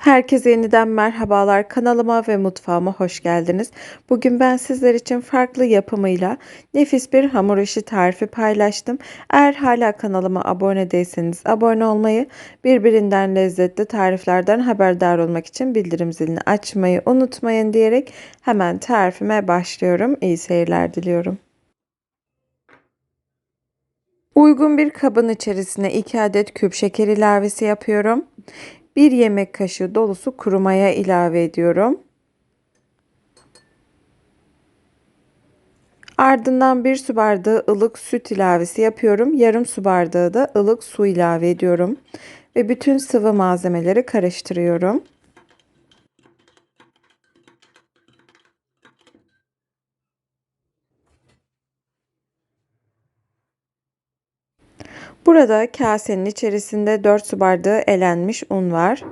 Herkese yeniden merhabalar. Kanalıma ve mutfağıma hoş geldiniz. Bugün ben sizler için farklı yapımıyla nefis bir hamur işi tarifi paylaştım. Eğer hala kanalıma abone değilseniz abone olmayı, birbirinden lezzetli tariflerden haberdar olmak için bildirim zilini açmayı unutmayın diyerek hemen tarifime başlıyorum. İyi seyirler diliyorum. Uygun bir kabın içerisine 2 adet küp şeker ilavesi yapıyorum. 1 yemek kaşığı dolusu kuru maya ilave ediyorum. Ardından 1 su bardağı ılık süt ilavesi yapıyorum. Yarım su bardağı da ılık su ilave ediyorum. Ve bütün sıvı malzemeleri karıştırıyorum. Burada kasenin içerisinde 4 su bardağı elenmiş un var.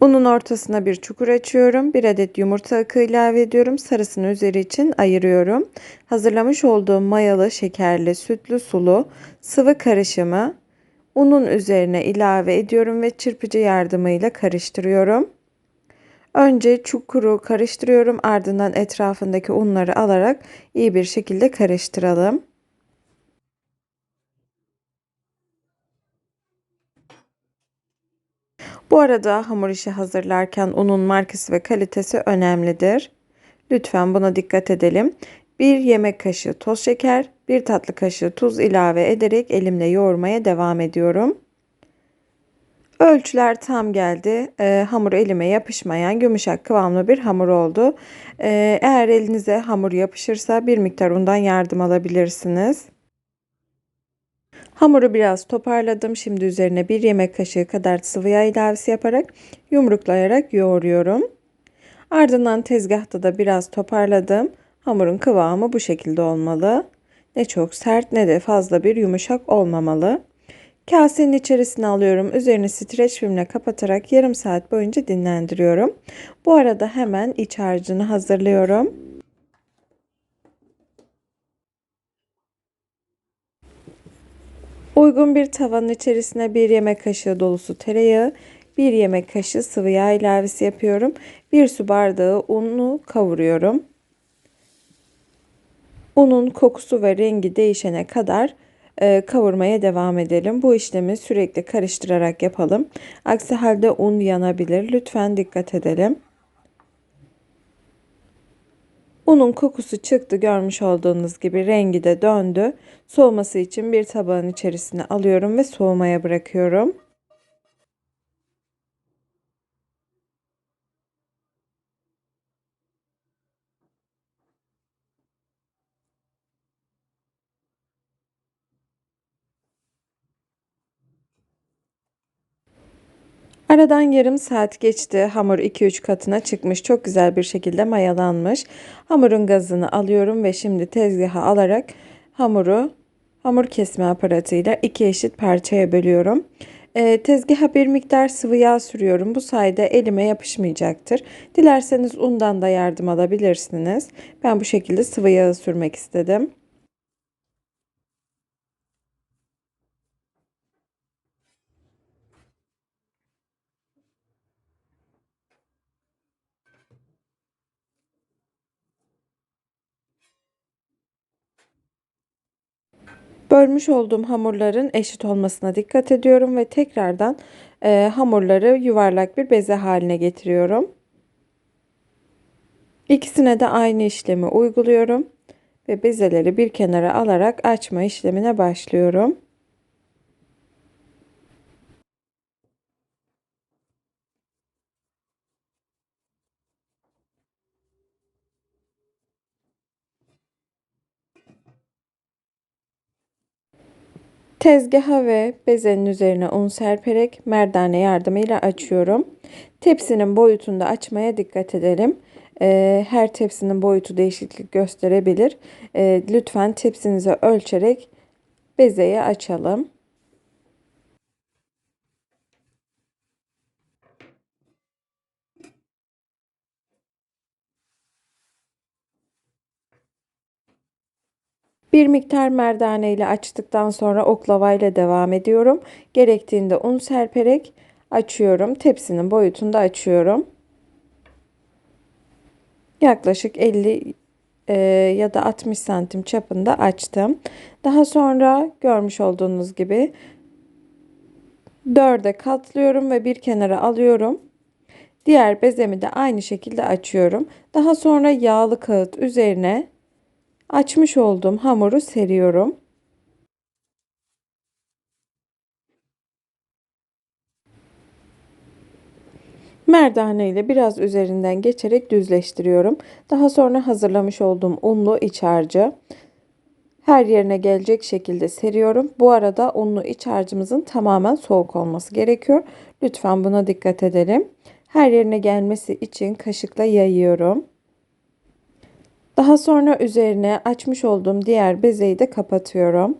Unun ortasına bir çukur açıyorum. Bir adet yumurta akı ilave ediyorum. Sarısını üzeri için ayırıyorum. Hazırlamış olduğum mayalı, şekerli, sütlü, sulu sıvı karışımı unun üzerine ilave ediyorum ve çırpıcı yardımıyla karıştırıyorum. Önce çukuru karıştırıyorum. Ardından etrafındaki unları alarak iyi bir şekilde karıştıralım. Bu arada hamur işi hazırlarken unun markası ve kalitesi önemlidir. Lütfen buna dikkat edelim. 1 yemek kaşığı toz şeker, 1 tatlı kaşığı tuz ilave ederek elimle yoğurmaya devam ediyorum. Ölçüler tam geldi. E, hamur elime yapışmayan yumuşak kıvamlı bir hamur oldu. E, eğer elinize hamur yapışırsa bir miktar undan yardım alabilirsiniz. Hamuru biraz toparladım. Şimdi üzerine bir yemek kaşığı kadar sıvı yağ ilavesi yaparak yumruklayarak yoğuruyorum. Ardından tezgahta da biraz toparladım. Hamurun kıvamı bu şekilde olmalı. Ne çok sert ne de fazla bir yumuşak olmamalı. Kasenin içerisine alıyorum. Üzerini streç filmle kapatarak yarım saat boyunca dinlendiriyorum. Bu arada hemen iç harcını hazırlıyorum. Uygun bir tavanın içerisine bir yemek kaşığı dolusu tereyağı, bir yemek kaşığı sıvı yağ ilavesi yapıyorum. Bir su bardağı unu kavuruyorum. Unun kokusu ve rengi değişene kadar e, kavurmaya devam edelim. Bu işlemi sürekli karıştırarak yapalım. Aksi halde un yanabilir. Lütfen dikkat edelim. Unun kokusu çıktı görmüş olduğunuz gibi rengi de döndü. Soğuması için bir tabağın içerisine alıyorum ve soğumaya bırakıyorum. Aradan yarım saat geçti. Hamur 2-3 katına çıkmış. Çok güzel bir şekilde mayalanmış. Hamurun gazını alıyorum ve şimdi tezgaha alarak hamuru hamur kesme aparatıyla iki eşit parçaya bölüyorum. E, tezgaha bir miktar sıvı yağ sürüyorum. Bu sayede elime yapışmayacaktır. Dilerseniz undan da yardım alabilirsiniz. Ben bu şekilde sıvı yağı sürmek istedim. Bölmüş olduğum hamurların eşit olmasına dikkat ediyorum ve tekrardan e, hamurları yuvarlak bir beze haline getiriyorum. İkisine de aynı işlemi uyguluyorum ve bezeleri bir kenara alarak açma işlemine başlıyorum. Tezgaha ve bezenin üzerine un serperek merdane yardımıyla açıyorum. Tepsinin boyutunda açmaya dikkat edelim. Ee, her tepsinin boyutu değişiklik gösterebilir. Ee, lütfen tepsinize ölçerek bezeyi açalım. Bir miktar merdane ile açtıktan sonra oklava ile devam ediyorum. Gerektiğinde un serperek açıyorum. Tepsinin boyutunda açıyorum. Yaklaşık 50 e, ya da 60 santim çapında açtım. Daha sonra görmüş olduğunuz gibi dörde katlıyorum ve bir kenara alıyorum. Diğer bezemi de aynı şekilde açıyorum. Daha sonra yağlı kağıt üzerine açmış olduğum hamuru seriyorum. Merdane ile biraz üzerinden geçerek düzleştiriyorum. Daha sonra hazırlamış olduğum unlu iç harcı her yerine gelecek şekilde seriyorum. Bu arada unlu iç harcımızın tamamen soğuk olması gerekiyor. Lütfen buna dikkat edelim. Her yerine gelmesi için kaşıkla yayıyorum. Daha sonra üzerine açmış olduğum diğer bezeyi de kapatıyorum.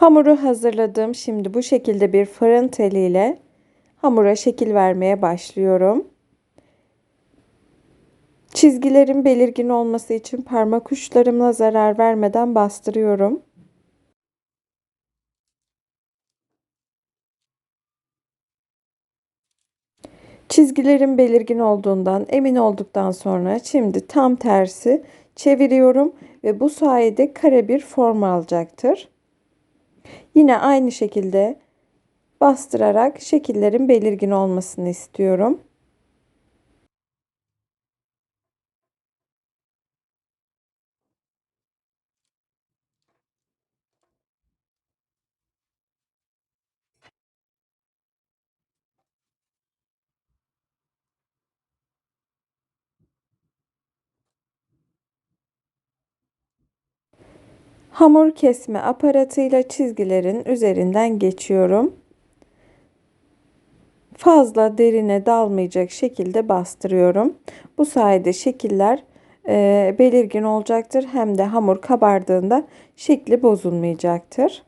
Hamuru hazırladım. Şimdi bu şekilde bir fırın teliyle hamura şekil vermeye başlıyorum. Çizgilerin belirgin olması için parmak uçlarımla zarar vermeden bastırıyorum. Çizgilerin belirgin olduğundan emin olduktan sonra şimdi tam tersi çeviriyorum ve bu sayede kare bir form alacaktır. Yine aynı şekilde bastırarak şekillerin belirgin olmasını istiyorum. Hamur kesme aparatıyla çizgilerin üzerinden geçiyorum. Fazla derine dalmayacak şekilde bastırıyorum. Bu sayede şekiller e, belirgin olacaktır. Hem de hamur kabardığında şekli bozulmayacaktır.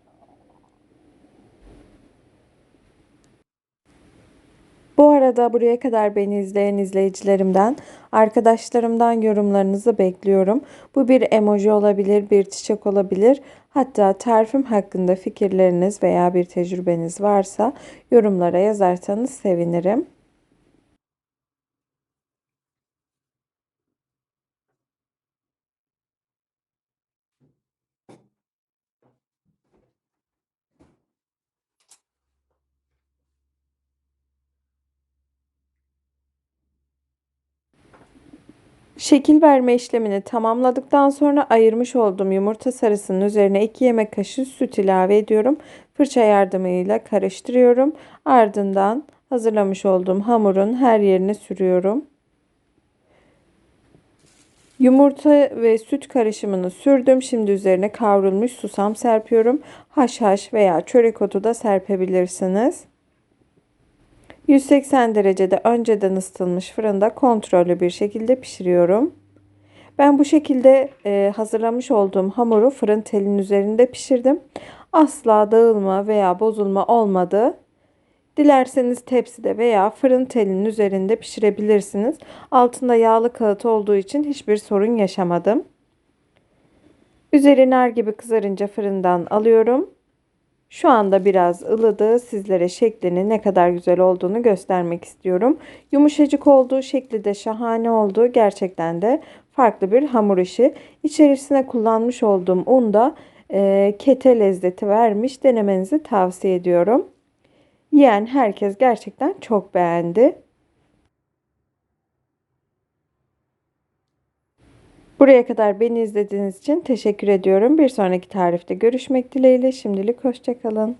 Bu arada buraya kadar beni izleyen izleyicilerimden, arkadaşlarımdan yorumlarınızı bekliyorum. Bu bir emoji olabilir, bir çiçek olabilir. Hatta tarifim hakkında fikirleriniz veya bir tecrübeniz varsa yorumlara yazarsanız sevinirim. Şekil verme işlemini tamamladıktan sonra ayırmış olduğum yumurta sarısının üzerine 2 yemek kaşığı süt ilave ediyorum. Fırça yardımıyla karıştırıyorum. Ardından hazırlamış olduğum hamurun her yerine sürüyorum. Yumurta ve süt karışımını sürdüm. Şimdi üzerine kavrulmuş susam serpiyorum. Haşhaş veya çörek otu da serpebilirsiniz. 180 derecede önceden ısıtılmış fırında kontrollü bir şekilde pişiriyorum. Ben bu şekilde e, hazırlamış olduğum hamuru fırın telinin üzerinde pişirdim. Asla dağılma veya bozulma olmadı. Dilerseniz tepside veya fırın telinin üzerinde pişirebilirsiniz. Altında yağlı kağıt olduğu için hiçbir sorun yaşamadım. Üzeri nar gibi kızarınca fırından alıyorum. Şu anda biraz ılıdı. Sizlere şeklinin ne kadar güzel olduğunu göstermek istiyorum. Yumuşacık olduğu şekli de şahane oldu. Gerçekten de farklı bir hamur işi. İçerisine kullanmış olduğum un da e, kete lezzeti vermiş. Denemenizi tavsiye ediyorum. Yiyen herkes gerçekten çok beğendi. Buraya kadar beni izlediğiniz için teşekkür ediyorum. Bir sonraki tarifte görüşmek dileğiyle. Şimdilik hoşçakalın.